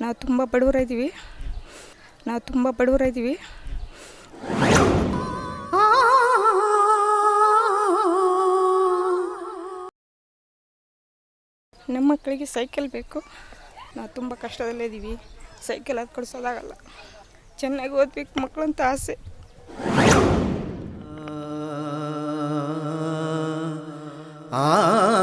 ನಾವು ತುಂಬ ಬಡವರಿದ್ದೀವಿ ನಾವು ತುಂಬ ಬಡವರಿದ್ದೀವಿ ನಮ್ಮ ಮಕ್ಕಳಿಗೆ ಸೈಕಲ್ ಬೇಕು. ನಾವು ತುಂಬ ಕಷ್ಟದಲ್ಲಿದ್ದೀವಿ ಸೈಕಲ್ ಅದು ಕೊಡಿಸೋದಾಗಲ್ಲ. ಚೆನ್ನಾಗಿ ಓದಬೇಕು ಮಕ್ಕಳಂತ ಆಸೆ. ನೋಡ್ಕೊಂಡು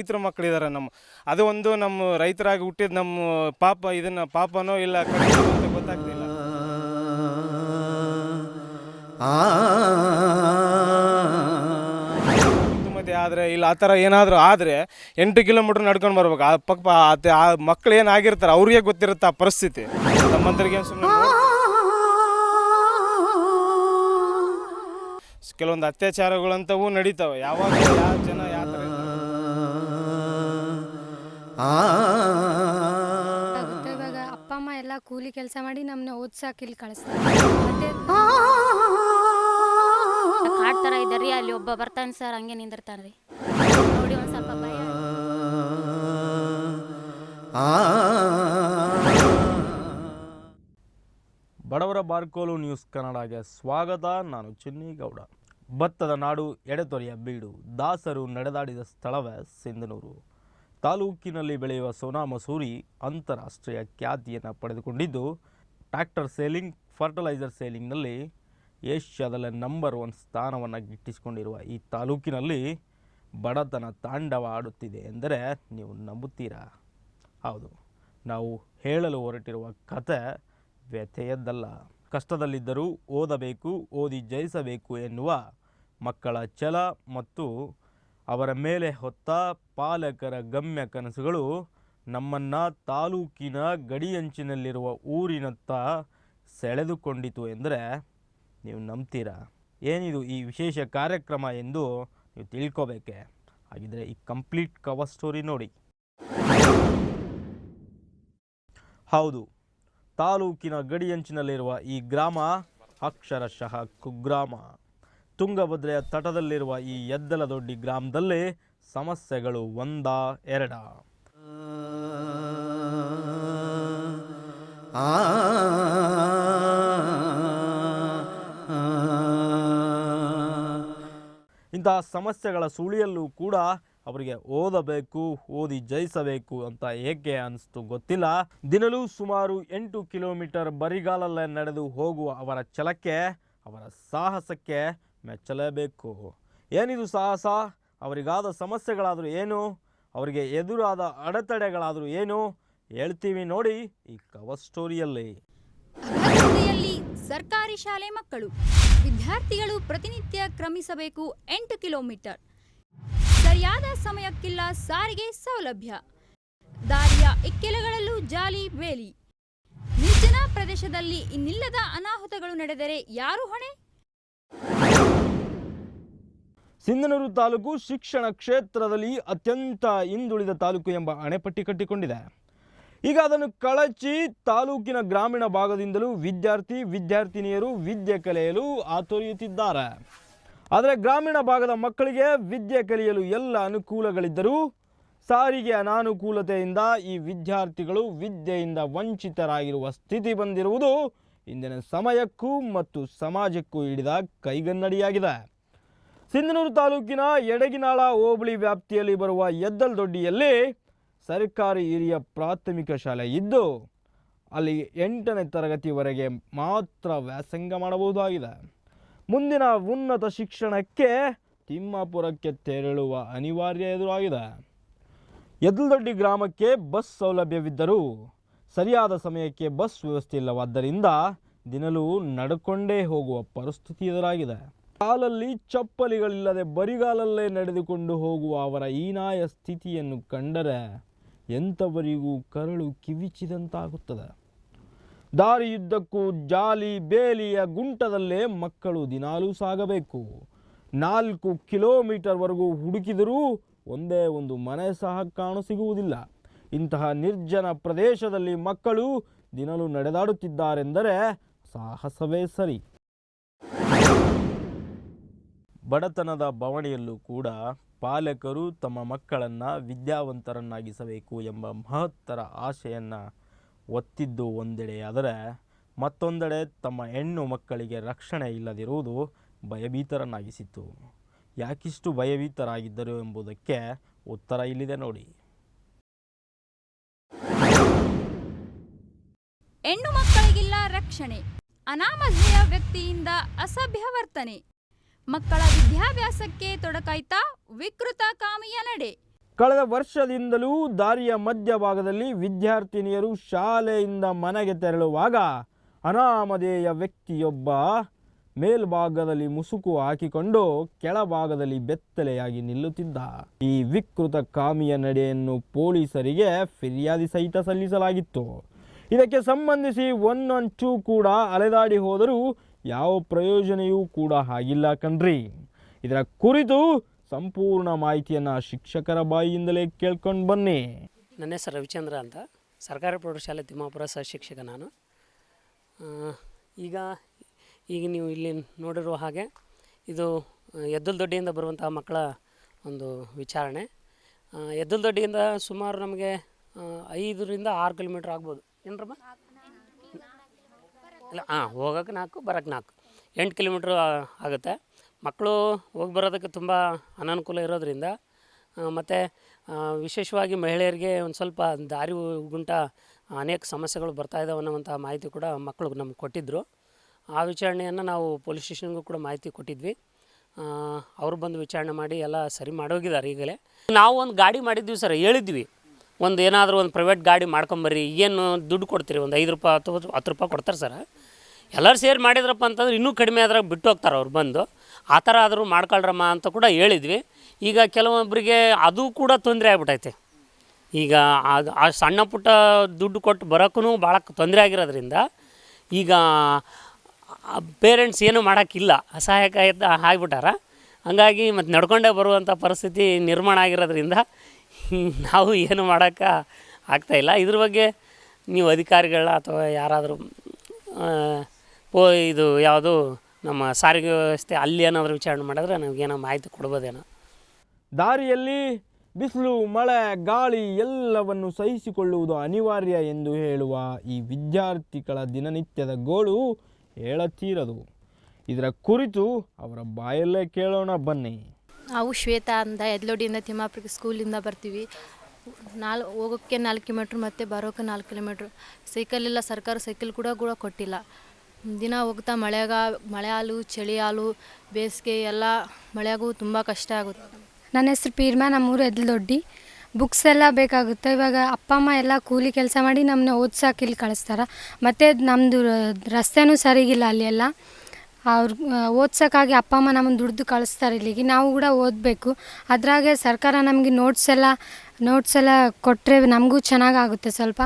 ರೈತರ ಮಕ್ಕಳಿದ್ದಾರೆ ನಮ್ಮ ಅದು ಒಂದು ನಮ್ಮ ರೈತರಾಗಿ ಹುಟ್ಟಿದ ನಮ್ಮ ಪಾಪ ಇದನ್ನ ಪಾಪನೋ ಇಲ್ಲ ಅಂತ ಗೊತ್ತಾಗ್ತಿಲ್ಲ. ಆದರೆ ಇಲ್ಲ ಆ ಥರ ಏನಾದರೂ ಆದರೆ ಎಂಟು ಕಿಲೋಮೀಟ್ರ್ ನಡ್ಕೊಂಡು ಬರ್ಬೇಕು. ಆ ಪಕ್ಕ ಆ- ಆ ಮಕ್ಳು ಏನಾಗಿರ್ತಾರೆ ಅವ್ರಿಗೆ ಗೊತ್ತಿರುತ್ತೆ ಆ ಪರಿಸ್ಥಿತಿ? ನಮ್ಮಂತರಿಗೆ ಸುಮ್ಮನೆ ಕೆಲವೊಂದು ಅತ್ಯಾಚಾರಗಳಂತವೂ ನಡೀತಾವೆ. ಯಾವಾಗ ಯಾವ ಜನ ಆಗುತ್ತೆ ಇವಾಗ ಅಪ್ಪ ಅಮ್ಮ ಎಲ್ಲ ಕೂಲಿ ಕೆಲಸ ಮಾಡಿ ನಮ್ಮನ್ನ ಓದ್ಸಕ್ಕೆ ಇಲ್ಲಿ ಕಳಿಸ್ತಾರೆ. ಮತ್ತೆ ಕಾಡ್ ಥರ ಇದ್ದಾರೆ ರೀ ಅಲ್ಲಿ ಒಬ್ಬ ಬರ್ತಾನೆ ಸರ್ ಹಂಗೆ ನಿಂದಿರ್ತಾನೆ ರೀ. ನೋಡಿ ಒಂದು ಸ್ವಲ್ಪ ಭಯ. ಬಡವರ ಬಾರ್ಕೋಲು ನ್ಯೂಸ್ ಕನ್ನಡಗೆ ಸ್ವಾಗತ ನಾನು ಚಿನ್ನಿಗೌಡ ಭತ್ತದ ನಾಡು ಎಡೆತೊರೆಯ ಬೀಡು ದಾಸರು ನಡೆದಾಡಿದ ಸ್ಥಳವೇ ಸಿಂಧನೂರು. ತಾಲೂಕಿನಲ್ಲಿ ಬೆಳೆಯುವ ಸೋನಾ ಮಸೂರಿ ಅಂತಾರಾಷ್ಟ್ರೀಯ ಖ್ಯಾತಿಯನ್ನು ಪಡೆದುಕೊಂಡಿದ್ದು, ಟ್ರ್ಯಾಕ್ಟರ್ ಸೇಲಿಂಗ್, ಫರ್ಟಿಲೈಸರ್ ಸೇಲಿಂಗ್ನಲ್ಲಿ ಏಷ್ಯಾದಲ್ಲೇ ನಂಬರ್ ಒನ್ ಸ್ಥಾನವನ್ನು ಗಿಟ್ಟಿಸಿಕೊಂಡಿರುವ ಈ ತಾಲೂಕಿನಲ್ಲಿ ಬಡತನ ತಾಂಡವ ಆಡುತ್ತಿದೆ ಎಂದರೆ ನೀವು ನಂಬುತ್ತೀರಾ? ಹೌದು, ನಾವು ಹೇಳಲು ಹೊರಟಿರುವ ಕತೆ ವ್ಯಥೆಯದ್ದಲ್ಲ. ಕಷ್ಟದಲ್ಲಿದ್ದರೂ ಓದಬೇಕು, ಓದಿ ಜಯಿಸಬೇಕು ಎನ್ನುವ ಮಕ್ಕಳ ಛಲ ಮತ್ತು ಅವರ ಮೇಲೆ ಹೊತ್ತ ಪಾಲಕರ ಗಮ್ಯ ಕನಸುಗಳು ನಮ್ಮನ್ನು ತಾಲೂಕಿನ ಗಡಿಯಂಚಿನಲ್ಲಿರುವ ಊರಿನತ್ತ ಸೆಳೆದುಕೊಂಡಿತು ಎಂದರೆ ನೀವು ನಂಬ್ತೀರಾ? ಏನಿದು ಈ ವಿಶೇಷ ಕಾರ್ಯಕ್ರಮ ಎಂದು ನೀವು ತಿಳ್ಕೊಬೇಕೆ? ಹಾಗಿದ್ರೆ ಈ ಕಂಪ್ಲೀಟ್ ಕವರ್ ಸ್ಟೋರಿ ನೋಡಿ. ಹೌದು, ತಾಲೂಕಿನ ಗಡಿಯಂಚಿನಲ್ಲಿರುವ ಈ ಗ್ರಾಮ ಅಕ್ಷರಶಃ ಕುಗ್ರಾಮ. ತುಂಗಭದ್ರೆಯ ತಟದಲ್ಲಿರುವ ಈ ಎದ್ದಲ ದೊಡ್ಡಿ ಗ್ರಾಮದಲ್ಲಿ ಸಮಸ್ಯೆಗಳು ಒಂದ ಎರಡ ಇಂತಹ ಸಮಸ್ಯೆಗಳ ಸುಳಿಯಲ್ಲೂ ಕೂಡ ಅವರಿಗೆ ಓದಬೇಕು ಓದಿ ಜಯಿಸಬೇಕು ಅಂತ ಏಕೆ ಅನಿಸ್ತು ಗೊತ್ತಿಲ್ಲ ದಿನಲೂ ಸುಮಾರು ಎಂಟು ಕಿಲೋಮೀಟರ್ ಬರಿಗಾಲಲ್ಲೇ ನಡೆದು ಹೋಗುವ ಅವರ ಛಲಕ್ಕೆ ಅವರ ಸಾಹಸಕ್ಕೆ ಮೆಚ್ಚಲೇಬೇಕು. ಏನಿದು ಸಾಹಸ? ಅವರಿಗಾದ ಸಮಸ್ಯೆಗಳಾದರೂ ಏನು? ಅವರಿಗೆ ಎದುರಾದ ಅಡೆತಡೆಗಳಾದರೂ ಏನು? ಹೇಳ್ತೀವಿ ನೋಡಿ ಈ ಕವರ್ ಸ್ಟೋರಿಯಲ್ಲಿ. ಸರ್ಕಾರಿ ಶಾಲೆ ಮಕ್ಕಳು. ವಿದ್ಯಾರ್ಥಿಗಳು ಪ್ರತಿನಿತ್ಯ ಕ್ರಮಿಸಬೇಕು ಎಂಟು ಕಿಲೋಮೀಟರ್. ಸರಿಯಾದ ಸಮಯಕ್ಕಿಲ್ಲ ಸಾರಿಗೆ ಸೌಲಭ್ಯ. ದಾರಿಯ ಇಕ್ಕೆಲಗಳಲ್ಲೂ ಜಾಲಿ ಬೇಲಿ. ನಿರ್ಜನ ಪ್ರದೇಶದಲ್ಲಿ ಇನ್ನಿಲ್ಲದ ಅನಾಹುತಗಳು ನಡೆದರೆ ಯಾರು ಹೊಣೆ? ಸಿಂಧನೂರು ತಾಲೂಕು ಶಿಕ್ಷಣ ಕ್ಷೇತ್ರದಲ್ಲಿ ಅತ್ಯಂತ ಹಿಂದುಳಿದ ತಾಲೂಕು ಎಂಬ ಅಣೆಪಟ್ಟಿ ಕಟ್ಟಿಕೊಂಡಿದೆ. ಈಗ ಅದನ್ನು ಕಳಚಿ ತಾಲೂಕಿನ ಗ್ರಾಮೀಣ ಭಾಗದಿಂದಲೂ ವಿದ್ಯಾರ್ಥಿ, ವಿದ್ಯಾರ್ಥಿನಿಯರು ವಿದ್ಯೆ ಕಲಿಯಲು ಆತೊರೆಯುತ್ತಿದ್ದಾರೆ. ಆದರೆ ಗ್ರಾಮೀಣ ಭಾಗದ ಮಕ್ಕಳಿಗೆ ವಿದ್ಯೆ ಕಲಿಯಲು ಎಲ್ಲ ಅನುಕೂಲಗಳಿದ್ದರೂ ಸಾರಿಗೆ ಅನಾನುಕೂಲತೆಯಿಂದ ಈ ವಿದ್ಯಾರ್ಥಿಗಳು ವಿದ್ಯೆಯಿಂದ ವಂಚಿತರಾಗಿರುವ ಸ್ಥಿತಿ ಬಂದಿರುವುದು ಇಂದಿನ ಸಮಯಕ್ಕೂ ಮತ್ತು ಸಮಾಜಕ್ಕೂ ಹಿಡಿದ ಕೈಗನ್ನಡಿಯಾಗಿದೆ. ಸಿಂಧನೂರು ತಾಲೂಕಿನ ಎಡಗಿನಾಳ ಹೋಬಳಿ ವ್ಯಾಪ್ತಿಯಲ್ಲಿ ಬರುವ ಎದ್ದಲ್ದೊಡ್ಡಿಯಲ್ಲಿ ಸರ್ಕಾರಿ ಹಿರಿಯ ಪ್ರಾಥಮಿಕ ಶಾಲೆ ಇದ್ದು, ಅಲ್ಲಿ ಎಂಟನೇ ತರಗತಿವರೆಗೆ ಮಾತ್ರ ವ್ಯಾಸಂಗ ಮಾಡಬಹುದಾಗಿದೆ. ಮುಂದಿನ ಉನ್ನತ ಶಿಕ್ಷಣಕ್ಕೆ ತಿಮ್ಮಾಪುರಕ್ಕೆ ತೆರಳುವ ಅನಿವಾರ್ಯ ಎದುರಾಗಿದೆ. ಎದ್ದಲ್ದೊಡ್ಡಿ ಗ್ರಾಮಕ್ಕೆ ಬಸ್ ಸೌಲಭ್ಯವಿದ್ದರೂ ಸರಿಯಾದ ಸಮಯಕ್ಕೆ ಬಸ್ ವ್ಯವಸ್ಥೆ ಇಲ್ಲವಾದ್ದರಿಂದ ದಿನಲೂ ನಡ್ಕೊಂಡೇ ಹೋಗುವ ಪರಿಸ್ಥಿತಿ ಎದುರಾಗಿದೆ. ಕಾಲಲ್ಲಿ ಚಪ್ಪಲಿಗಳಿಲ್ಲದೆ ಬರಿಗಾಲಲ್ಲೇ ನಡೆದುಕೊಂಡು ಹೋಗುವ ಅವರ ಹೀನಾಯ ಸ್ಥಿತಿಯನ್ನು ಕಂಡರೆ ಎಂಥವರಿಗೂ ಕರಳು ಕಿವಿಚಿದಂತಾಗುತ್ತದೆ. ದಾರಿಯುದ್ದಕ್ಕೂ ಜಾಲಿ ಬೇಲಿಯ ಗುಂಟದಲ್ಲೇ ಮಕ್ಕಳು ದಿನಾಲೂ ಸಾಗಬೇಕು. ನಾಲ್ಕು ಕಿಲೋಮೀಟರ್ವರೆಗೂ ಹುಡುಕಿದರೂ ಒಂದೇ ಒಂದು ಮನೆ ಸಹ ಕಾಣಸಿಗುವುದಿಲ್ಲ ಇಂತಹ ನಿರ್ಜನ ಪ್ರದೇಶದಲ್ಲಿ ಮಕ್ಕಳು ದಿನಲೂ ನಡೆದಾಡುತ್ತಿದ್ದಾರೆಂದರೆ ಸಾಹಸವೇ ಸರಿ. ಬಡತನದ ಬವಣೆಯಲ್ಲೂ ಕೂಡ ಪಾಲಕರು ತಮ್ಮ ಮಕ್ಕಳನ್ನು ವಿದ್ಯಾವಂತರನ್ನಾಗಿಸಬೇಕು ಎಂಬ ಮಹತ್ತರ ಆಶೆಯನ್ನು ಒತ್ತಿದ್ದು ಒಂದೆಡೆ. ಆದರೆ ಮತ್ತೊಂದೆಡೆ ತಮ್ಮ ಹೆಣ್ಣು ಮಕ್ಕಳಿಗೆ ರಕ್ಷಣೆ ಇಲ್ಲದಿರುವುದು ಭಯಭೀತರನ್ನಾಗಿಸಿತ್ತು. ಯಾಕಿಷ್ಟು ಭಯಭೀತರಾಗಿದ್ದರು ಎಂಬುದಕ್ಕೆ ಉತ್ತರ ಇಲ್ಲಿದೆ ನೋಡಿ. ಹೆಣ್ಣು ಮಕ್ಕಳಿಗಿಲ್ಲ ರಕ್ಷಣೆ. ಅನಾಮಧೇಯ ವ್ಯಕ್ತಿಯಿಂದ ಅಸಭ್ಯ ವರ್ತನೆ. ಮಕ್ಕಳ ವಿದ್ಯಾಭ್ಯಾಸಕ್ಕೆ ತೊಡಕಾಯ್ತಾ ವಿಕೃತ ಕಾಮಿಯ ನಡೆ. ಕಳೆದ ವರ್ಷದಿಂದಲೂ ದಾರಿಯ ಮಧ್ಯಭಾಗದಲ್ಲಿ ವಿದ್ಯಾರ್ಥಿನಿಯರು ಶಾಲೆಯಿಂದ ಮನೆಗೆ ತೆರಳುವಾಗ ಅನಾಮಧೇಯ ವ್ಯಕ್ತಿಯೊಬ್ಬ ಮೇಲ್ಭಾಗದಲ್ಲಿ ಮುಸುಕು ಹಾಕಿಕೊಂಡು ಕೆಳಭಾಗದಲ್ಲಿ ಬೆತ್ತಲೆಯಾಗಿ ನಿಲ್ಲುತ್ತಿದ್ದ. ಈ ವಿಕೃತ ಕಾಮಿಯ ನಡೆಯನ್ನು ಪೊಲೀಸರಿಗೆ ಫಿರ್ಯಾದಿ ಸಹಿತ ಸಲ್ಲಿಸಲಾಗಿತ್ತು. ಇದಕ್ಕೆ ಸಂಬಂಧಿಸಿ ಒನ್ ಒನ್ ಟೂ ಕೂಡ ಅಲೆದಾಡಿ ಹೋದರೂ ಯಾವ ಪ್ರಯೋಜನೆಯೂ ಕೂಡ ಆಗಿಲ್ಲ ಕಣ್ರಿ. ಇದರ ಕುರಿತು ಸಂಪೂರ್ಣ ಮಾಹಿತಿಯನ್ನು ಶಿಕ್ಷಕರ ಬಾಯಿಯಿಂದಲೇ ಕೇಳ್ಕೊಂಡು ಬನ್ನಿ. ನನ್ನ ಹೆಸರು ರವಿಚಂದ್ರ ಅಂತ. ಸರ್ಕಾರಿ ಪ್ರೌಢಶಾಲೆ ತಿಮ್ಮಾಪುರ ಸಹ ಶಿಕ್ಷಕ ನಾನು. ಈಗ ಈಗ ನೀವು ಇಲ್ಲಿ ನೋಡಿರುವ ಹಾಗೆ ಇದು ಎದ್ದಲ್ ದೊಡ್ಡಿಯಿಂದ ಬರುವಂತಹ ಮಕ್ಕಳ ಒಂದು ವಿಚಾರಣೆ. ಎದ್ದಲ್ ದೊಡ್ಡಿಯಿಂದ ಸುಮಾರು ನಮಗೆ ಐದರಿಂದ ಆರು ಕಿಲೋಮೀಟ್ರ್ ಆಗ್ಬೋದು. ಏನ್ರಮ್ಮ? ಇಲ್ಲ ಹಾಂ ಹೋಗೋಕೆ ನಾಲ್ಕು, ಬರೋಕ್ಕೆ ನಾಲ್ಕು. ಎಂಟು ಕಿಲೋಮೀಟ್ರ್ ಆಗುತ್ತೆ. ಮಕ್ಕಳು ಹೋಗಿ ಬರೋದಕ್ಕೆ ತುಂಬ ಅನಾನುಕೂಲ ಇರೋದರಿಂದ ಮತ್ತು ವಿಶೇಷವಾಗಿ ಮಹಿಳೆಯರಿಗೆ ಒಂದು ಸ್ವಲ್ಪ ದಾರಿ ಗುಂಟ, ಅನೇಕ ಸಮಸ್ಯೆಗಳು ಬರ್ತಾ ಇದ್ದಾವೆ ಅನ್ನೋವಂಥ ಮಾಹಿತಿ ಕೂಡ ಮಕ್ಕಳು ನಮ್ಗೆ ಕೊಟ್ಟಿದ್ದರು ಆ ವಿಚಾರಣೆಯನ್ನು ನಾವು ಪೊಲೀಸ್ ಸ್ಟೇಷನ್ಗೂ ಕೂಡ ಮಾಹಿತಿ ಕೊಟ್ಟಿದ್ವಿ. ಅವರು ಬಂದು ವಿಚಾರಣೆ ಮಾಡಿ ಎಲ್ಲ ಸರಿ ಮಾಡೋಗಿದ್ದಾರೆ ಈಗಲೇ. ನಾವು ಒಂದು ಗಾಡಿ ಮಾಡಿದ್ವಿ ಸರ್, ಹೇಳಿದ್ವಿ. ಒಂದು ಏನಾದರೂ ಒಂದು ಪ್ರೈವೇಟ್ ಗಾಡಿ ಮಾಡ್ಕೊಂಬರ್ರಿ, ಏನು ದುಡ್ಡು ಕೊಡ್ತೀರಿ? ಒಂದು ಐದು ರೂಪಾಯಿ ಅಥವಾ ಹತ್ತು ರೂಪಾಯಿ ಕೊಡ್ತಾರೆ ಸರ್. ಎಲ್ಲರೂ ಸೇರಿ ಮಾಡಿದ್ರಪ್ಪ ಅಂತಂದ್ರೆ ಇನ್ನೂ ಕಡಿಮೆ ಆದ್ರಾಗ ಬಿಟ್ಟು ಹೋಗ್ತಾರೆ ಅವ್ರು ಬಂದು. ಆ ಥರ ಆದರೂ ಮಾಡ್ಕೊಳ್ರಮ್ಮ ಅಂತ ಕೂಡ ಹೇಳಿದ್ವಿ. ಈಗ ಕೆಲವೊಬ್ಬರಿಗೆ ಅದು ಕೂಡ ತೊಂದರೆ ಆಗ್ಬಿಟ್ಟೈತೆ ಈಗ ಅದು ಆ ಸಣ್ಣ ಪುಟ್ಟ ದುಡ್ಡು ಕೊಟ್ಟು ಬರೋಕ್ಕೂ ಭಾಳ ತೊಂದರೆ ಆಗಿರೋದ್ರಿಂದ ಈಗ ಪೇರೆಂಟ್ಸ್ ಏನೂ ಮಾಡೋಕ್ಕಿಲ್ಲ, ಅಸಹಾಯಕ ಆಗಿಬಿಟ್ಟಾರ. ಹಂಗಾಗಿ ಮತ್ತು ನಡ್ಕೊಂಡೇ ಬರುವಂಥ ಪರಿಸ್ಥಿತಿ ನಿರ್ಮಾಣ ಆಗಿರೋದ್ರಿಂದ ನಾವು ಏನು ಮಾಡೋಕ್ಕೆ ಆಗ್ತಾಯಿಲ್ಲ ಇದ್ರ ಬಗ್ಗೆ ನೀವು ಅಧಿಕಾರಿಗಳ ಅಥವಾ ಯಾರಾದರೂ ಪೋ, ಇದು ಯಾವುದು ನಮ್ಮ ಸಾರಿಗೆ ವ್ಯವಸ್ಥೆ ಅಲ್ಲಿ ಏನಾದರೂ ವಿಚಾರಣೆ ಮಾಡಿದ್ರೆ ನಮಗೇನೋ ಮಾಹಿತಿ ಕೊಡ್ಬೋದೇನೋ. ದಾರಿಯಲ್ಲಿ ಬಿಸಿಲು, ಮಳೆ, ಗಾಳಿ ಎಲ್ಲವನ್ನು ಸಹಿಸಿಕೊಳ್ಳುವುದು ಅನಿವಾರ್ಯ ಎಂದು ಹೇಳುವ ಈ ವಿದ್ಯಾರ್ಥಿಗಳ ದಿನನಿತ್ಯದ ಗೋಳು ಹೇಳತೀರದು. ಇದರ ಕುರಿತು ಅವರ ಬಾಯಲ್ಲೇ ಕೇಳೋಣ ಬನ್ನಿ. ನಾವು ಶ್ವೇತಾ ಅಂತ ಎದ್ಲೋಡಿಯಿಂದ ತಿಮ್ಮಾಪುರಕ್ಕೆ ಸ್ಕೂಲಿಂದ ಬರ್ತೀವಿ. ನಾಲ್, ಹೋಗೋಕ್ಕೆ ನಾಲ್ಕು ಕಿಲೋಮೀಟ್ರ್ ಮತ್ತು ಬರೋಕ್ಕೆ ನಾಲ್ಕು ಕಿಲೋಮೀಟ್ರ್. ಸೈಕಲ್ ಇಲ್ಲ, ಸರ್ಕಾರ ಸೈಕಲ್ ಕೂಡ ಕೂಡ ಕೊಟ್ಟಿಲ್ಲ. ದಿನ ಹೋಗ್ತಾ ಮಳೆಗ, ಮಳೆ ಹಾಲು, ಚಳಿ ಹಾಲು, ಬೇಸಿಗೆ ಎಲ್ಲ ಮಳೆಗೂ ತುಂಬ ಕಷ್ಟ ಆಗುತ್ತೆ. ನನ್ನ ಹೆಸ್ರು ಪೀರ್ಮಾ, ನಮ್ಮೂರು ಎದ್ಲದೊಡ್ಡಿ ಬುಕ್ಸ್ ಎಲ್ಲ ಬೇಕಾಗುತ್ತೆ. ಇವಾಗ ಅಪ್ಪ, ಅಮ್ಮ ಎಲ್ಲ ಕೂಲಿ ಕೆಲಸ ಮಾಡಿ ನಮ್ಮನ್ನ ಓದ್ಸೋಕೆ ಇಲ್ಲಿ ಕಳಿಸ್ತಾರೆ. ಮತ್ತು ನಮ್ಮದು ರಸ್ತೆನೂ ಸರಿಗಿಲ್ಲ ಅಲ್ಲಿ ಎಲ್ಲ ಅವ್ರು ಓದ್ಸೋಕ್ಕಾಗಿ ಅಪ್ಪ, ಅಮ್ಮ ನಮ್ಮನ್ನು ದುಡ್ದು ಕಳಿಸ್ತಾರೆ ಇಲ್ಲಿಗೆ. ನಾವು ಕೂಡ ಓದಬೇಕು. ಅದರಾಗೆ ಸರ್ಕಾರ ನಮಗೆ ನೋಟ್ಸ್ ಎಲ್ಲ ನೋಟ್ಸ್ ಎಲ್ಲ ಕೊಟ್ಟರೆ ನಮಗೂ ಚೆನ್ನಾಗಾಗುತ್ತೆ ಸ್ವಲ್ಪ.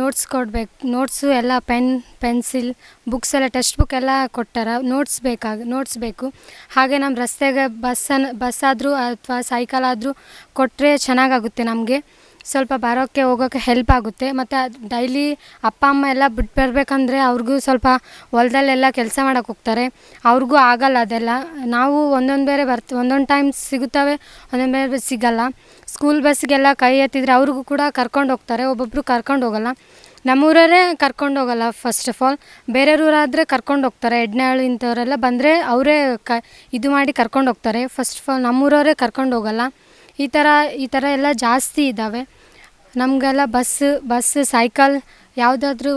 ನೋಟ್ಸ್ ಕೊಡ್ಬೇಕು ನೋಟ್ಸು ಎಲ್ಲ ಪೆನ್ ಪೆನ್ಸಿಲ್ ಬುಕ್ಸ್ ಎಲ್ಲ ಟೆಕ್ಸ್ಟ್ ಬುಕ್ ಎಲ್ಲ ಕೊಟ್ಟಾರ ನೋಟ್ಸ್ ಬೇಕಾಗ ನೋಟ್ಸ್ ಬೇಕು. ಹಾಗೆ ನಮ್ಮ ರಸ್ತೆಗೆ ಬಸ್ಸನ್ನು ಬಸ್ಸಾದರೂ ಅಥವಾ ಸೈಕಲ್ ಆದರೂ ಕೊಟ್ಟರೆ ಚೆನ್ನಾಗಾಗುತ್ತೆ ನಮಗೆ. ಸ್ವಲ್ಪ ಬರೋಕ್ಕೆ ಹೋಗೋಕ್ಕೆ ಹೆಲ್ಪ್ ಆಗುತ್ತೆ. ಮತ್ತು ಡೈಲಿ ಅಪ್ಪ, ಅಮ್ಮ ಎಲ್ಲ ಬಿಟ್ಟು ಬರಬೇಕಂದ್ರೆ ಅವ್ರಿಗೂ ಸ್ವಲ್ಪ ಹೊಲ್ದಲ್ಲೆಲ್ಲ ಕೆಲಸ ಮಾಡೋಕೆ ಹೋಗ್ತಾರೆ. ಅವ್ರಿಗೂ ಆಗಲ್ಲ ಅದೆಲ್ಲ. ನಾವು ಒಂದೊಂದು ಬೇರೆ ಬರ್ತ, ಒಂದೊಂದು ಟೈಮ್ ಸಿಗುತ್ತವೆ, ಒಂದೊಂದು ಬೇರೆ ಸಿಗಲ್ಲ. ಸ್ಕೂಲ್ ಬಸ್ಗೆಲ್ಲ ಕೈ ಎತ್ತಿದರೆ ಅವ್ರಿಗೂ ಕೂಡ ಕರ್ಕೊಂಡು ಹೋಗ್ತಾರೆ ಒಬ್ಬೊಬ್ಬರು ಕರ್ಕೊಂಡು ಹೋಗಲ್ಲ. ನಮ್ಮೂರವರೇ ಕರ್ಕೊಂಡು ಹೋಗಲ್ಲ ಫಸ್ಟ್ ಆಫ್ ಆಲ್ ಬೇರೆಯವರಾದರೆ ಕರ್ಕೊಂಡು ಹೋಗ್ತಾರೆ. ಎಡ್ನಾಳು ಇಂಥವರೆಲ್ಲ ಬಂದರೆ ಅವರೇ ಕ, ಇದು ಮಾಡಿ ಕರ್ಕೊಂಡು ಹೋಗ್ತಾರೆ. ಫಸ್ಟ್ ಆಫ್ ಆಲ್ ನಮ್ಮೂರವರೇ ಕರ್ಕೊಂಡು ಹೋಗಲ್ಲ. ಈ ಥರ ಈ ಥರ ಎಲ್ಲ ಜಾಸ್ತಿ ಇದ್ದಾವೆ ನಮಗೆಲ್ಲ ಬಸ್ ಬಸ್ ಸೈಕಲ್ ಯಾವುದಾದ್ರೂ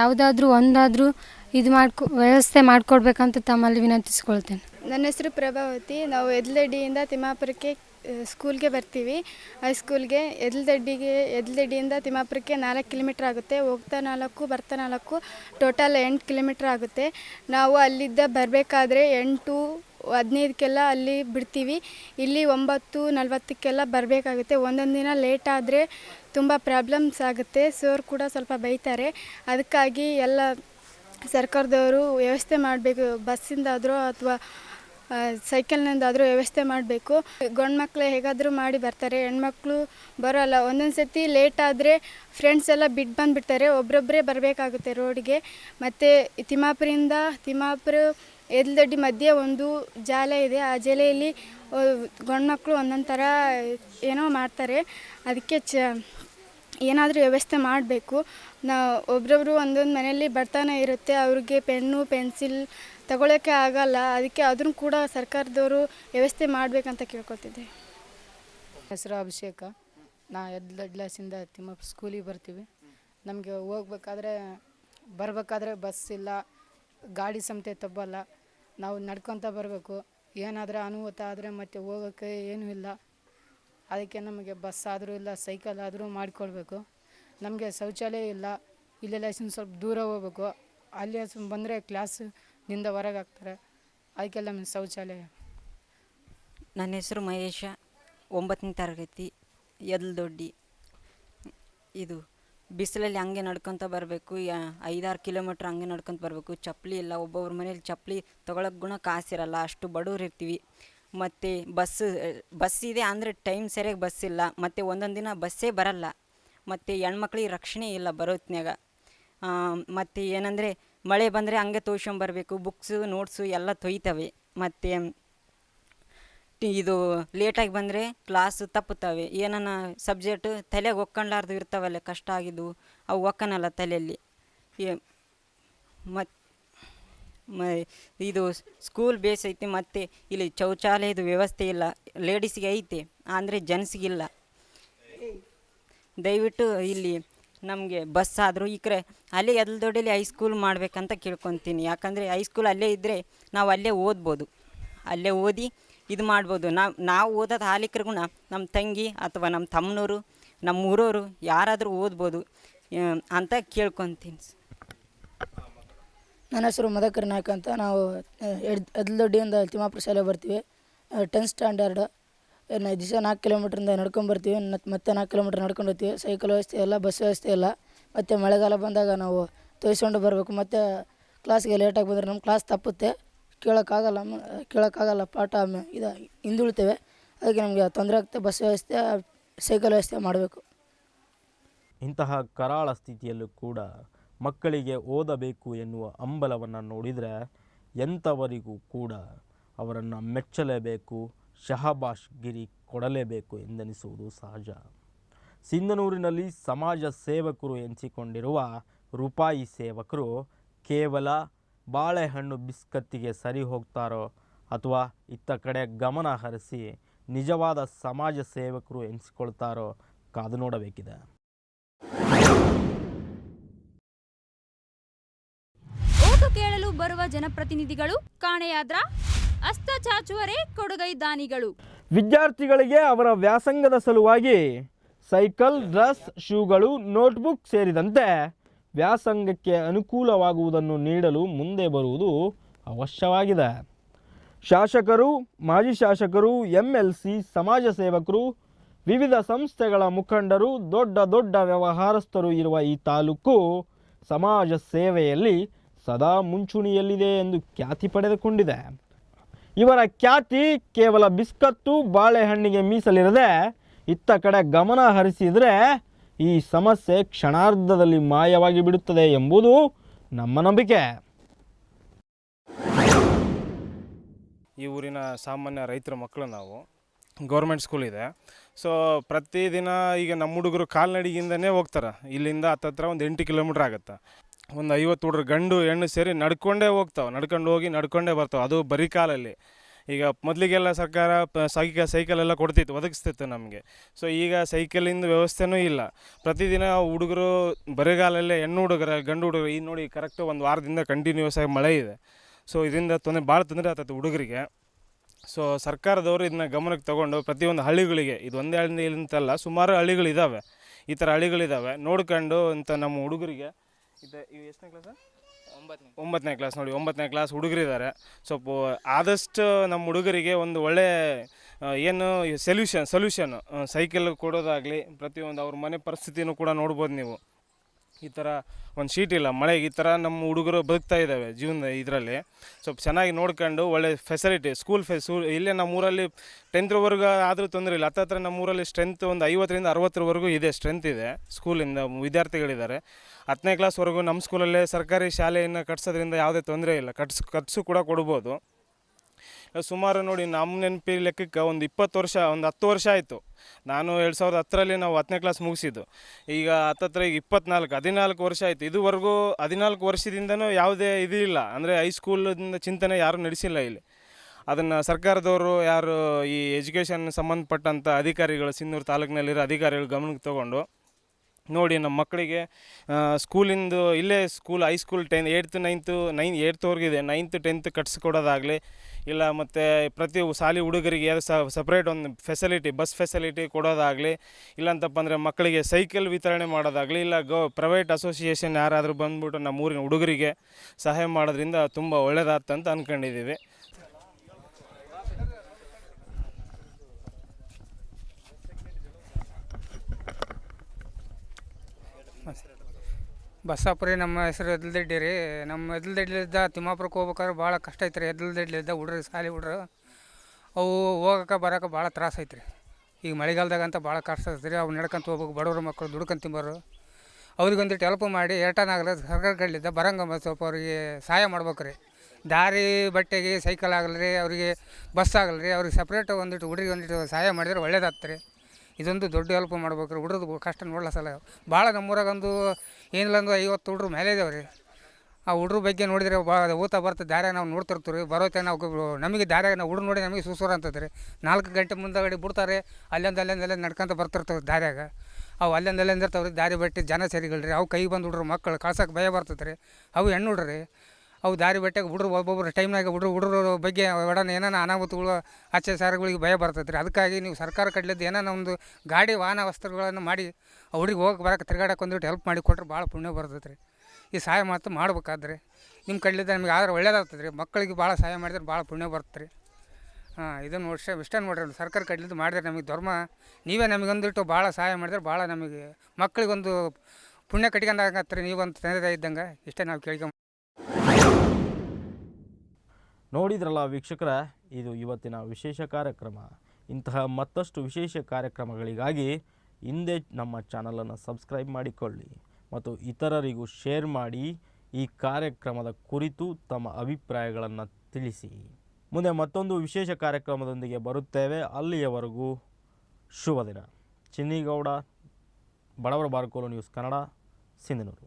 ಯಾವುದಾದ್ರೂ ಒಂದಾದರೂ ಇದು ಮಾಡ್ಕೊ, ವ್ಯವಸ್ಥೆ ಮಾಡಿಕೊಡ್ಬೇಕಂತ ತಮ್ಮಲ್ಲಿ ವಿನಂತಿಸ್ಕೊಳ್ತೇನೆ. ನನ್ನ ಹೆಸರು ಪ್ರಭಾವತಿ. ನಾವು ಎದ್ಲಡ್ಡಿಯಿಂದ ತಿಮ್ಮಾಪುರಕ್ಕೆ ಸ್ಕೂಲ್ಗೆ ಬರ್ತೀವಿ. ಹೈಸ್ಕೂಲ್ಗೆ ಎದ್ಲದಡ್ಡಿಗೆ ಎದ್ಲದಡ್ಡಿಯಿಂದ ತಿಮ್ಮಾಪುರಕ್ಕೆ ನಾಲ್ಕು ಕಿಲೋಮೀಟ್ರ್ ಆಗುತ್ತೆ. ಹೋಗ್ತಾ ನಾಲ್ಕು, ಬರ್ತಾ ನಾಲ್ಕು ಟೋಟಲ್ ಎಂಟು ಕಿಲೋಮೀಟ್ರ್ ಆಗುತ್ತೆ. ನಾವು ಅಲ್ಲಿದ್ದ ಬರಬೇಕಾದ್ರೆ ಎಂಟು ಹದಿನೈದಕ್ಕೆಲ್ಲ ಅಲ್ಲಿ ಬಿಡ್ತೀವಿ. ಇಲ್ಲಿ ಒಂಬತ್ತು ನಲ್ವತ್ತಕ್ಕೆಲ್ಲ ಬರಬೇಕಾಗುತ್ತೆ. ಒಂದೊಂದು ದಿನ ಲೇಟ್ ಆದರೆ ತುಂಬ ಪ್ರಾಬ್ಲಮ್ಸ್ ಆಗುತ್ತೆ. ಸರ್ ಕೂಡ ಸ್ವಲ್ಪ ಬೈತಾರೆ. ಅದಕ್ಕಾಗಿ ಎಲ್ಲ ಸರ್ಕಾರದವರು ವ್ಯವಸ್ಥೆ ಮಾಡಬೇಕು. ಬಸ್ಸಿಂದಾದರೂ ಅಥವಾ ಸೈಕಲ್ನಿಂದಾದರೂ ವ್ಯವಸ್ಥೆ ಮಾಡಬೇಕು. ಗಂಡು ಮಕ್ಕಳು ಹೇಗಾದರೂ ಮಾಡಿ ಬರ್ತಾರೆ, ಹೆಣ್ಮಕ್ಳು ಬರೋಲ್ಲ. ಒಂದೊಂದು ಸತಿ ಲೇಟ್ ಆದರೆ ಫ್ರೆಂಡ್ಸ್ ಎಲ್ಲ ಬಿಟ್ಟು ಬಂದುಬಿಡ್ತಾರೆ ಒಬ್ಬರೊಬ್ಬರೇ ಬರಬೇಕಾಗುತ್ತೆ ರೋಡಿಗೆ. ಮತ್ತು ತಿಮ್ಮಾಪುರಿಂದ ತಿಮ್ಮಾಪುರ ಎಲ್ದಡ್ಡಿ ಮಧ್ಯೆ ಒಂದು ಜಾಲ ಇದೆ. ಆ ಜಾಲೆಯಲ್ಲಿ ಗಂಡು ಮಕ್ಕಳು ಒಂದೊಂದು ಥರ ಏನೋ ಮಾಡ್ತಾರೆ. ಅದಕ್ಕೆ ಚ, ಏನಾದರೂ ವ್ಯವಸ್ಥೆ ಮಾಡಬೇಕು. ನಾ, ಒಬ್ರೊಬ್ರು ಒಂದೊಂದು ಮನೆಯಲ್ಲಿ ಬರ್ತಾನೆ ಇರುತ್ತೆ. ಅವ್ರಿಗೆ ಪೆನ್ನು, ಪೆನ್ಸಿಲ್ ತಗೊಳ್ಳೋಕ್ಕೆ ಆಗಲ್ಲ, ಅದಕ್ಕೆ ಅದನ್ನು ಕೂಡ ಸರ್ಕಾರದವರು ವ್ಯವಸ್ಥೆ ಮಾಡಬೇಕಂತ ಕೇಳ್ಕೊತಿದ್ದೆ. ಹೆಸರು ಅಭಿಷೇಕ. ನಾ ಎದ್ಲಡ್ಲಾಸಿಂದ ತಿಮ್ಮಪ್ಪ ಸ್ಕೂಲಿಗೆ ಬರ್ತೀವಿ. ನಮಗೆ ಹೋಗ್ಬೇಕಾದ್ರೆ, ಬರಬೇಕಾದ್ರೆ ಬಸ್ ಇಲ್ಲ, ಗಾಡಿ ಸಮತೆ ತಬ್ಬಲ್ಲ. ನಾವು ನಡ್ಕೊತ ಬರಬೇಕು. ಏನಾದರೂ ಅನುಭೂತ ಆದರೆ ಮತ್ತೆ ಹೋಗೋಕ್ಕೆ ಏನೂ ಇಲ್ಲ. ಅದಕ್ಕೆ ನಮಗೆ ಬಸ್ ಆದರೂ ಇಲ್ಲ, ಸೈಕಲ್ ಆದರೂ ಮಾಡಿಕೊಳ್ಬೇಕು. ನಮಗೆ ಶೌಚಾಲಯ ಇಲ್ಲ. ಇಲ್ಲೆಲ್ಲ ಸ್ವಲ್ಪ ದೂರ ಹೋಗ್ಬೇಕು. ಅಲ್ಲಿ ಬಂದರೆ ಕ್ಲಾಸ್ನಿಂದ ಹೊರಗೆ ಹಾಕ್ತಾರೆ ಅದಕ್ಕೆಲ್ಲ ನಮಗೆ ಶೌಚಾಲಯ. ನನ್ನ ಹೆಸರು ಮಹೇಶ. ಒಂಬತ್ತನೇ ತರಗತಿ ದೊಡ್ಡಿ ಇದು ಬಿಸಿಲಲ್ಲಿ ಹಂಗೆ ನಡ್ಕೊತ ಬರಬೇಕು. ಐದಾರು ಕಿಲೋಮೀಟ್ರ್ ಹಂಗೆ ನಡ್ಕೊತ ಬರಬೇಕು. ಚಪ್ಪಲಿ ಇಲ್ಲ ಒಬ್ಬೊಬ್ರ ಮನೇಲಿ ಚಪ್ಪಲಿ ತೊಗೊಳಕ್ಕೆ ಗುಣ ಕಾಸಿರಲ್ಲ ಅಷ್ಟು ಬಡವ್ರು ಇರ್ತೀವಿ. ಮತ್ತು ಬಸ್ ಬಸ್ ಇದೆ ಅಂದರೆ ಟೈಮ್ ಸರಿಯಾಗಿ ಬಸ್ ಇಲ್ಲ. ಮತ್ತು ಒಂದೊಂದು ದಿನ ಬಸ್ಸೇ ಬರಲ್ಲ. ಮತ್ತು ಹೆಣ್ಮಕ್ಳಿಗೆ ರಕ್ಷಣೆ ಇಲ್ಲ ಬರೋತ್ನಾಗ ಮತ್ತು ಏನಂದರೆ ಮಳೆ ಬಂದರೆ ಹಂಗೆ ಬರಬೇಕು ಬುಕ್ಸು ನೋಟ್ಸು ಎಲ್ಲ ತೊಯ್ತವೆ. ಮತ್ತು ಇದು ಲೇಟಾಗಿ ಬಂದರೆ ಕ್ಲಾಸು ತಪ್ಪುತ್ತವೆ. ಏನನ್ನ ಸಬ್ಜೆಕ್ಟ್ ತಲೆಗೆ ಒಕ್ಕಂಡ್ಲಾರ್ದು ಇರ್ತಾವಲ್ಲ ಕಷ್ಟ ಆಗಿದ್ದು ಅವು ಒಕ್ಕನಲ್ಲ ತಲೆಯಲ್ಲಿ. ಮತ್ತು ಮ ಇದು ಸ್ಕೂಲ್ ಬೇಸ್ ಐತಿ ಮತ್ತು ಇಲ್ಲಿ ಶೌಚಾಲಯದ ವ್ಯವಸ್ಥೆ ಇಲ್ಲ. ಲೇಡೀಸ್ಗೆ ಐತೆ ಅಂದರೆ ಜೆಂಟ್ಸ್ಗಿಲ್ಲ ದಯವಿಟ್ಟು ಇಲ್ಲಿ ನಮಗೆ ಬಸ್ ಆದರೂ ಈ ಕಡೆ ಅಲ್ಲೇ ಎಲ್ದೊಡ್ಡಲ್ಲಿ ಹೈಸ್ಕೂಲ್ ಮಾಡಬೇಕಂತ ಕೇಳ್ಕೊತೀನಿ. ಯಾಕಂದರೆ ಹೈಸ್ಕೂಲ್ ಅಲ್ಲೇ ಇದ್ದರೆ ನಾವು ಅಲ್ಲೇ ಓದ್ಬೋದು. ಅಲ್ಲೇ ಓದಿ ಇದು ಮಾಡ್ಬೋದು. ನಾವು ನಾವು ಓದೋದು ಹಾಲಿಕ್ರಿಗುಣ ನಮ್ಮ ತಂಗಿ ಅಥವಾ ನಮ್ಮ ತಮ್ಮನವರು ನಮ್ಮ ಊರವರು ಯಾರಾದರೂ ಓದ್ಬೋದು ಅಂತ ಕೇಳ್ಕೊತೀನಿ. ನನ್ನ ಹೆಸರು ಮದಕರ್ ನಾಯ್ಕ ಅಂತ ನಾವು ಎದ್ಲದೊಡ್ಡಿಯಿಂದ ತಿಮ್ಮಾಪುರ ಶಾಲೆ ಬರ್ತೀವಿ. ಟೆಂತ್ ಸ್ಟ್ಯಾಂಡರ್ಡ್ ದಿವಸ ನಾಲ್ಕು ಕಿಲೋಮೀಟ್ರಿಂದ ನಡ್ಕೊಂಡು ಬರ್ತೀವಿ. ಮತ್ತೆ ನಾಲ್ಕು ಕಿಲೋಮೀಟ್ರ್ ನಡ್ಕೊಂಡು ಹೋಗ್ತೀವಿ ಸೈಕಲ್ ವ್ಯವಸ್ಥೆ ಇಲ್ಲ ಬಸ್ ವ್ಯವಸ್ಥೆ ಇಲ್ಲ ಮತ್ತು ಮಳೆಗಾಲ ಬಂದಾಗ ನಾವು ತೋರಿಸ್ಕೊಂಡು ಬರಬೇಕು. ಮತ್ತು ಕ್ಲಾಸ್ಗೆ ಲೇಟಾಗಿ ಬಂದರೆ ನಮ್ಮ ಕ್ಲಾಸ್ ತಪ್ಪುತ್ತೆ. ಕೇಳೋಕ್ಕಾಗಲ್ಲ ಕೇಳೋಕ್ಕಾಗಲ್ಲ. ಪಾಠ ಇದು ಹಿಂದುಳಿತೇವೆ. ಅದಕ್ಕೆ ನಮಗೆ ತೊಂದರೆ ಆಗುತ್ತೆ ಬಸ್ ವ್ಯವಸ್ಥೆ ಸೈಕಲ್ ವ್ಯವಸ್ಥೆ ಮಾಡಬೇಕು. ಇಂತಹ ಕರಾಳ ಸ್ಥಿತಿಯಲ್ಲೂ ಕೂಡ ಮಕ್ಕಳಿಗೆ ಓದಬೇಕು ಎನ್ನುವ ಹಂಬಲವನ್ನು ನೋಡಿದರೆ ಎಂಥವರಿಗೂ ಕೂಡ ಅವರನ್ನು ಮೆಚ್ಚಲೇಬೇಕು. ಶಹಬಾಷ್ ಗಿರಿ ಕೊಡಲೇಬೇಕು ಎಂದೆನಿಸುವುದು ಸಹಜ. ಸಿಂಧನೂರಿನಲ್ಲಿ ಸಮಾಜ ಸೇವಕರು ಎನಿಸಿಕೊಂಡಿರುವ ರೂಪಾಯಿ ಸೇವಕರು ಕೇವಲ ಬಾಳೆಹಣ್ಣು ಬಿಸ್ಕತ್ತಿಗೆ ಸರಿ ಹೋಗ್ತಾರೋ ಅಥವಾ ಇತ್ತ ಕಡೆ ಗಮನ ಹರಿಸಿ ನಿಜವಾದ ಸಮಾಜ ಸೇವಕರು ಎನಿಸಿಕೊಳ್ತಾರೋ ಕಾದು ನೋಡಬೇಕಿದೆ. ಕೇಳಲು ಬರುವ ಜನಪ್ರತಿನಿಧಿಗಳು ಕಾಣೆಯಾದ್ರ? ಅಸ್ತ ಚಾಚುವರೇ ಕೊಡುಗೈ ದಾನಿಗಳು. ವಿದ್ಯಾರ್ಥಿಗಳಿಗೆ ಅವರ ವ್ಯಾಸಂಗದ ಸಲುವಾಗಿ ಸೈಕಲ್, ಡ್ರೆಸ್, ಶೂಗಳು, ನೋಟ್ಬುಕ್ ಸೇರಿದಂತೆ ವ್ಯಾಸಂಗಕ್ಕೆ ಅನುಕೂಲವಾಗುವುದನ್ನು ನೀಡಲು ಮುಂದೆ ಬರುವುದು ಅವಶ್ಯವಾಗಿದೆ. ಶಾಸಕರು, ಮಾಜಿ ಶಾಸಕರು ಎಂ ಎಲ್ ಸಿ ಸಮಾಜ ಸೇವಕರು, ವಿವಿಧ ಸಂಸ್ಥೆಗಳ ಮುಖಂಡರು, ದೊಡ್ಡ ದೊಡ್ಡ ವ್ಯವಹಾರಸ್ಥರು ಇರುವ ಈ ತಾಲೂಕು ಸಮಾಜ ಸೇವೆಯಲ್ಲಿ ಸದಾ ಮುಂಚೂಣಿಯಲ್ಲಿದೆ ಎಂದು ಖ್ಯಾತಿ ಪಡೆದುಕೊಂಡಿದೆ. ಇವರ ಖ್ಯಾತಿ ಕೇವಲ ಬಿಸ್ಕತ್ತು, ಬಾಳೆಹಣ್ಣಿಗೆ ಮೀಸಲಿರದೆ ಇತ್ತ ಕಡೆ ಗಮನ ಹರಿಸಿದರೆ ಈ ಸಮಸ್ಯೆ ಕ್ಷಣಾರ್ಧದಲ್ಲಿ ಮಾಯವಾಗಿ ಬಿಡುತ್ತದೆ ಎಂಬುದು ನಮ್ಮ ನಂಬಿಕೆ. ಈ ಊರಿನ ಸಾಮಾನ್ಯ ರೈತರ ಮಕ್ಕಳು ನಾವು, ಗೌರ್ಮೆಂಟ್ ಸ್ಕೂಲ್ ಇದೆ. ಸೊ ಪ್ರತಿದಿನ ಈಗ ನಮ್ಮ ಹುಡುಗರು ಕಾಲ್ನಡಿಗೆಯಿಂದನೇ ಹೋಗ್ತಾರೆ. ಇಲ್ಲಿಂದ ಹತ್ತತ್ರ ಒಂದು ಎಂಟು ಕಿಲೋಮೀಟ್ರ್ ಆಗುತ್ತೆ. ಒಂದು ಐವತ್ತು ಹುಡುಗರು ಗಂಡು ಹೆಣ್ಣು ಸೇರಿ ನಡ್ಕೊಂಡೇ ಹೋಗ್ತಾವೆ, ನಡ್ಕೊಂಡು ಹೋಗಿ ನಡ್ಕೊಂಡೇ ಬರ್ತಾವೆ. ಅದು ಬರೀ ಕಾಲಲ್ಲಿ. ಈಗ ಮೊದಲಿಗೆಲ್ಲ ಸರ್ಕಾರ ಸೈಕ ಸೈಕಲ್ ಎಲ್ಲ ಕೊಡ್ತಿತ್ತು, ಒದಗಿಸ್ತಿತ್ತು ನಮಗೆ. ಸೊ ಈಗ ಸೈಕಲಿಂದ ವ್ಯವಸ್ಥೆನೂ ಇಲ್ಲ. ಪ್ರತಿದಿನ ಹುಡುಗರು ಬರಿಗಾಲಲ್ಲೇ ಹೆಣ್ಣು ಹುಡುಗರ, ಗಂಡು ಹುಡುಗರು ಈಗ ನೋಡಿ ಕರೆಕ್ಟ್ ಒಂದು ವಾರದಿಂದ ಕಂಟಿನ್ಯೂಸ್ ಆಗಿ ಮಳೆ ಇದೆ. ಸೊ ಇದರಿಂದ ತೊಂದರೆ, ಭಾಳ ತೊಂದರೆ ಆಗ್ತೈತೆ ಹುಡುಗರಿಗೆ. ಸೊ ಸರ್ಕಾರದವರು ಇದನ್ನ ಗಮನಕ್ಕೆ ತಗೊಂಡು ಪ್ರತಿಯೊಂದು ಹಳ್ಳಿಗಳಿಗೆ, ಇದು ಒಂದೇ ಹಳ್ಳಿ ಅಂತಲ್ಲ ಸುಮಾರು ಹಳ್ಳಿಗಳಿದ್ದಾವೆ ಈ ಥರ ಹಳ್ಳಿಗಳಿದ್ದಾವೆ ನೋಡ್ಕೊಂಡು ಅಂತ ನಮ್ಮ ಹುಡುಗರಿಗೆ ಇದು ಇವು ಎಷ್ಟನೇ ಕ್ಲಾಸ ಒಂಬತ್ತನೇ. ಒಂಬತ್ತನೇ ಕ್ಲಾಸ್ ನೋಡಿ ಒಂಬತ್ತನೇ ಕ್ಲಾಸ್ ಹುಡುಗರಿದ್ದಾರೆ. ಸ್ವಲ್ಪ ಆದಷ್ಟು ನಮ್ಮ ಹುಡುಗರಿಗೆ ಒಂದು ಒಳ್ಳೆ ಆ, ಏನು ಸೊಲ್ಯೂಷನ್ ಸೊಲ್ಯೂಷನ್ ಸೈಕಲ್ ಕೊಡೋದಾಗಲಿ ಪ್ರತಿಯೊಂದು ಅವ್ರ ಮನೆ ಪರಿಸ್ಥಿತಿನೂ ಕೂಡ ನೋಡ್ಬೋದು ನೀವು. ಈ ಥರ ಒಂದು ಶೀಟ್ ಇಲ್ಲ. ಮಳೆಗೆ ಈ ಥರ ನಮ್ಮ ಹುಡುಗರು ಬದುಕ್ತಾ ಇದ್ದಾವೆ ಜೀವನ ಇದರಲ್ಲಿ. ಸ್ವಲ್ಪ ಚೆನ್ನಾಗಿ ನೋಡ್ಕೊಂಡು ಒಳ್ಳೆ ಫೆಸಿಲಿಟಿ ಸ್ಕೂಲ್ ಫೆ ಸೂ ಇಲ್ಲೇ ನಮ್ಮ ಊರಲ್ಲಿ ಟೆಂತ್ವರೆಗೂ ಆದರೂ ತೊಂದರೆ ಇಲ್ಲ. ನಮ್ಮ ಊರಲ್ಲಿ ಸ್ಟ್ರೆಂತ್ ಒಂದು ಐವತ್ತರಿಂದ ಅರವತ್ತರವರೆಗೂ ಇದೆ ಸ್ಟ್ರೆಂತ್ ಇದೆ. ಸ್ಕೂಲಿಂದ ವಿದ್ಯಾರ್ಥಿಗಳಿದ್ದಾರೆ. ಹತ್ತನೇ ಕ್ಲಾಸ್ವರೆಗೂ ನಮ್ಮ ಸ್ಕೂಲಲ್ಲೇ ಸರ್ಕಾರಿ ಶಾಲೆಯನ್ನು ಕಟ್ಸೋದ್ರಿಂದ ಯಾವುದೇ ತೊಂದರೆ ಇಲ್ಲ. ಕಟ್ಸ್, ಕಟ್ಸು ಕೂಡ ಕೊಡ್ಬೋದು. ಸುಮಾರು ನೋಡಿ ನಮ್ಮ ನೆನಪಿ ಲೆಕ್ಕಕ್ಕೆ ಒಂದು ಇಪ್ಪತ್ತು ವರ್ಷ, ಒಂದು ಹತ್ತು ವರ್ಷ ಆಯಿತು. ನಾನು ಎರಡು ಸಾವಿರದ ಹತ್ತರಲ್ಲಿ ನಾವು ಹತ್ತನೇ ಕ್ಲಾಸ್ ಮುಗಿಸಿದ್ದು. ಈಗ ಹತ್ತತ್ರ ಈಗ ಇಪ್ಪತ್ನಾಲ್ಕು, ಹದಿನಾಲ್ಕು ವರ್ಷ ಆಯಿತು. ಇದುವರೆಗೂ ಹದಿನಾಲ್ಕು ವರ್ಷದಿಂದನೂ ಯಾವುದೇ ಇದು ಇಲ್ಲ. ಅಂದರೆ ಹೈಸ್ಕೂಲಿಂದ ಚಿಂತನೆ ಯಾರೂ ನಡೆಸಿಲ್ಲ ಇಲ್ಲಿ. ಅದನ್ನು ಸರ್ಕಾರದವರು ಯಾರು ಈ ಎಜುಕೇಷನ್ ಸಂಬಂಧಪಟ್ಟಂಥ ಅಧಿಕಾರಿಗಳು, ಸಿನ್ನೂರು ತಾಲೂಕಿನಲ್ಲಿರೋ ಅಧಿಕಾರಿಗಳು ಗಮನಕ್ಕೆ ತೊಗೊಂಡು ನೋಡಿ ನಮ್ಮ ಮಕ್ಕಳಿಗೆ ಸ್ಕೂಲಿಂದು ಇಲ್ಲೇ school high school ten eighth ninth nine ಏಯ್ತ್ವರೆಗಿದೆ ninth tenth ಕಟ್ಸ್ಕೊಡೋದಾಗಲಿ ಇಲ್ಲ ಮತ್ತು ಪ್ರತಿ ಶಾಲೆ ಹುಡುಗರಿಗೆ ಸಪ್ರೇಟ್ ಒಂದು ಫೆಸಿಲಿಟಿ ಬಸ್ ಫೆಸಿಲಿಟಿ ಕೊಡೋದಾಗಲಿ, ಇಲ್ಲಂತಪ್ಪ ಅಂದರೆ ಮಕ್ಕಳಿಗೆ ಸೈಕಲ್ ವಿತರಣೆ ಮಾಡೋದಾಗಲಿ, ಇಲ್ಲ ಗೋ ಪ್ರೈವೇಟ್ ಅಸೋಸಿಯೇಷನ್ ಯಾರಾದರೂ ಬಂದ್ಬಿಟ್ಟು ನಮ್ಮ ಊರಿನ ಹುಡುಗರಿಗೆ ಸಹಾಯ ಮಾಡೋದ್ರಿಂದ ತುಂಬ ಒಳ್ಳೆಯದಾಗ್ತಂತ ಅಂದ್ಕೊಂಡಿದ್ದೀವಿ ಬಸ್ಸಾಪುರಿ ನಮ್ಮ ಹೆಸರು ಎದ್ಲದಡ್ಡಿ ರೀ ನಮ್ಮ ಎದ್ಲದಡ್ಲಿದ್ದ ತಿಮ್ಮಾಪುರಕ್ಕೆ ಹೋಗ್ಬೇಕಾದ್ರೆ ಭಾಳ ಕಷ್ಟ ಐತೆ ರೀ ಎದ್ಲದಡ್ಲಿದ್ದ ಹುಡ್ರಿ, ಶಾಲೆ ಹುಡ್ರು, ಅವು ಹೋಗಕ್ಕೆ ಬರೋಕೆ ಭಾಳ ತ್ರಾಸ ಐತೆ ರೀ ಈಗ ಮಳೆಗಾಲದಾಗ ಅಂತ ಭಾಳ ಕಷ್ಟ ಐತೆ ರೀ ಅವು ನಡ್ಕೊಂತ ಹೋಗ್ಬೇಕು, ಬಡವ್ರ ಮಕ್ಕಳು ದುಡ್ಕೊಂಡು ತಿಂಬರು ಅವ್ರಿಗೆ ಒಂದಿಟ್ಟು ಹೆಲ್ಪ್ ಮಾಡಿ ಏಟನಾಗಲ್ಲ ಸರ್ಕಾರ ಕಡೆಲಿದ್ದ ಬರಂಗ ಸ್ವಲ್ಪ ಅವರಿಗೆ ಸಹಾಯ ಮಾಡ್ಬೇಕು ರೀ ದಾರಿ ಬಟ್ಟೆಗೆ ಸೈಕಲ್ ಆಗಲ್ಲ ರೀ ಅವರಿಗೆ ಬಸ್ ಆಗಲ್ಲ ರೀ ಅವ್ರಿಗೆ ಸಪ್ರೇಟ್ ಒಂದಿಟ್ಟು ಹುಡ್ರಿಗೆ ಒಂದಿಟ್ಟು ಸಹಾಯ ಮಾಡಿದ್ರೆ ಒಳ್ಳೇದಾಗ್ತದೆ ರೀ ಇದೊಂದು ದೊಡ್ಡ ಹೆಲ್ಪ್ ಮಾಡ್ಬೇಕು ರೀ ಹುಡ್ರದ್ದು ಕಷ್ಟ ಸಲ. ಭಾಳ ನಮ್ಮೂರಾಗ ಒಂದು ಏನಿಲ್ಲ ಅಂದ್ರೆ ಐವತ್ತು ಹುಡ್ರು ಮೇಲೆ ಇದಾವೆ ರೀ. ಆ ಹುಡ್ರ ಬಗ್ಗೆ ನೋಡಿದರೆ ಭಾಳ ಊತ ಬರ್ತದೆ ದಾರ್ಯಾಗ ನಾವು ನೋಡ್ತಿರ್ತೀವಿ ರೀ ಬರೋತೆ ನಾವು ನಮಗೆ ದಾರ್ಯಾಗ ನಾವು ಹುಡ್ರು ನೋಡಿ ನಮಗೆ ಸುಸೂರ ಅಂತದೆ ರೀ ನಾಲ್ಕು ಗಂಟೆ ಮುಂದಗಡೆ ಬಿಡ್ತಾರೆ. ಅಲ್ಲಿಂದ ಅಲ್ಲಿಂದ ಅಲ್ಲಿಂದ ನಡ್ಕೊಂತ ಬರ್ತಿರ್ತವೆ ದಾರ್ಯಾಗ. ಅವು ಅಲ್ಲಿಂದ ಅಲ್ಲಿಂದ ಇರ್ತಾವೆ ರೀ ದಾರಿ ಬಟ್ಟೆ ಜನ ಸರಿಗಳು ರೀ ಅವು ಕೈ ಬಂದು ಹುಡ್ರು ಮಕ್ಕಳು ಕಳ್ಸೋಕೆ ಭಯ ಬರ್ತದೆ ರೀ ಅವು ಹೆಣ್ಣು ಹುಡ್ರಿ ಅವು ದಾರಿ ಬಟ್ಟೆಗೆ ಹುಡ್ರು ಒಬ್ಬೊಬ್ಬರು ಟೈಮ್ನಾಗ ಹುಡ್ರು ಹುಡ್ರ ಬಗ್ಗೆ ಒಡನೆ ಏನಾನ ಅನಾಹುತಗಳು ಆಚೆ ಸಾರಗಳಿಗೆ ಭಯ ಬರ್ತೈತೆ ರೀ ಅದಕ್ಕಾಗಿ ನೀವು ಸರ್ಕಾರ ಕಡ್ಲಿದ್ದು ಏನಾನ ಒಂದು ಗಾಡಿ ವಾಹನ ವಸ್ತ್ರಗಳನ್ನು ಮಾಡಿ ಅವ್ರಿಗೆ ಹೋಗಿ ಬರಕ್ಕೆ ತಿರ್ಗಾಡಕ್ಕೆ ಒಂದಿಟ್ಟು ಹೆಲ್ಪ್ ಮಾಡಿ ಕೊಟ್ರೆ ಭಾಳ ಪುಣ್ಯ ಬರ್ತೈತೆ ರೀ ಈ ಸಹಾಯ ಮಾತು ಮಾಡ್ಬೇಕಾದ್ರೆ ನಿಮ್ಮ ಕಡ್ಲಿದ್ದ ನಮಗೆ ಆದ್ರೆ ಒಳ್ಳೇದಾಗ್ತದೆ ರೀ ಮಕ್ಕಳಿಗೆ ಭಾಳ ಸಹಾಯ ಮಾಡಿದ್ರೆ ಭಾಳ ಪುಣ್ಯ ಬರ್ತದೆ ರೀ ಹಾಂ, ಇದನ್ನು ನೋಡಿ ಇಷ್ಟ ನೋಡ್ರಿ. ಸರ್ಕಾರ ಕಡ್ಲಿದ್ದು ಮಾಡಿದ್ರೆ ನಮಗೆ ಧರ್ಮ, ನೀವೇ ನಮಗೊಂದಿಟ್ಟು ಭಾಳ ಸಹಾಯ ಮಾಡಿದ್ರೆ ಭಾಳ ನಮಗೆ ಮಕ್ಕಳಿಗೊಂದು ಪುಣ್ಯ ಕಟ್ಕೊಂಡಾಗತ್ತೆ ರೀ ನೀವೊಂದು ತಂದೆ ಇದ್ದಂಗೆ. ಇಷ್ಟೇ ನಾವು ಕೇಳ್ಕೊಂಬ ನೋಡಿದ್ರಲ್ಲ ವೀಕ್ಷಕರ, ಇದು ಇವತ್ತಿನ ವಿಶೇಷ ಕಾರ್ಯಕ್ರಮ. ಇಂತಹ ಮತ್ತಷ್ಟು ವಿಶೇಷ ಕಾರ್ಯಕ್ರಮಗಳಿಗಾಗಿ ಹಿಂದೆ ನಮ್ಮ ಚಾನಲನ್ನು ಸಬ್ಸ್ಕ್ರೈಬ್ ಮಾಡಿಕೊಳ್ಳಿ ಮತ್ತು ಇತರರಿಗೂ ಶೇರ್ ಮಾಡಿ ಈ ಕಾರ್ಯಕ್ರಮದ ಕುರಿತು ತಮ್ಮ ಅಭಿಪ್ರಾಯಗಳನ್ನು ತಿಳಿಸಿ. ಮುಂದೆ ಮತ್ತೊಂದು ವಿಶೇಷ ಕಾರ್ಯಕ್ರಮದೊಂದಿಗೆ ಬರುತ್ತೇವೆ. ಅಲ್ಲಿಯವರೆಗೂ ಶುಭ ದಿನ ಚಿನ್ನಿಗೌಡ, ಬಡವರ ಬಾರ್ಕೋಲು ನ್ಯೂಸ್ ಕನ್ನಡ, ಸಿಂಧನೂರು.